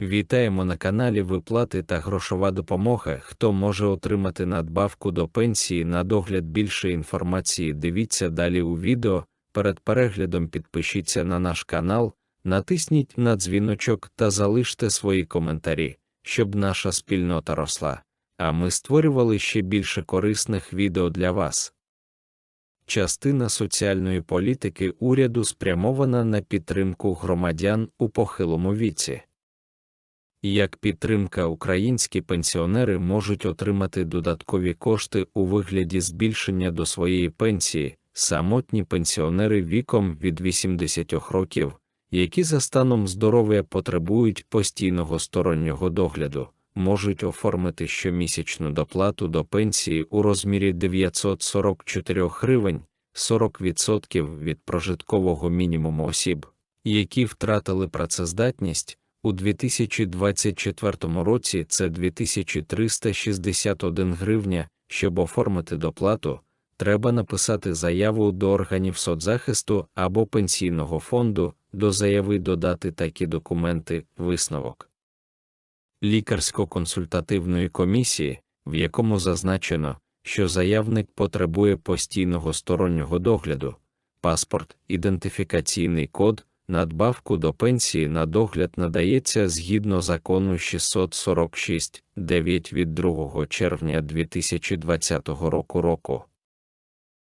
Вітаємо на каналі Виплати та грошова допомога. Хто може отримати надбавку до пенсії на догляд більше інформації, дивіться далі у відео. Перед переглядом підпишіться на наш канал, натисніть на дзвіночок та залиште свої коментарі, щоб наша спільнота росла. А ми створювали ще більше корисних відео для вас. Частина соціальної політики уряду спрямована на підтримку громадян у похилому віці. Як підтримка українські пенсіонери можуть отримати додаткові кошти у вигляді збільшення до своєї пенсії, самотні пенсіонери віком від 80 років, які за станом здоров'я потребують постійного стороннього догляду, можуть оформити щомісячну доплату до пенсії у розмірі 944 гривень 40% від прожиткового мінімуму осіб, які втратили працездатність. У 2024 році це 2361 гривня. Щоб оформити доплату, треба написати заяву до органів соцзахисту або пенсійного фонду, до заяви додати такі документи, висновок лікарсько-консультативної комісії, в якому зазначено, що заявник потребує постійного стороннього догляду, паспорт, ідентифікаційний код, надбавку до пенсії на догляд надається згідно закону 646 9 від 2 червня 2020 року року.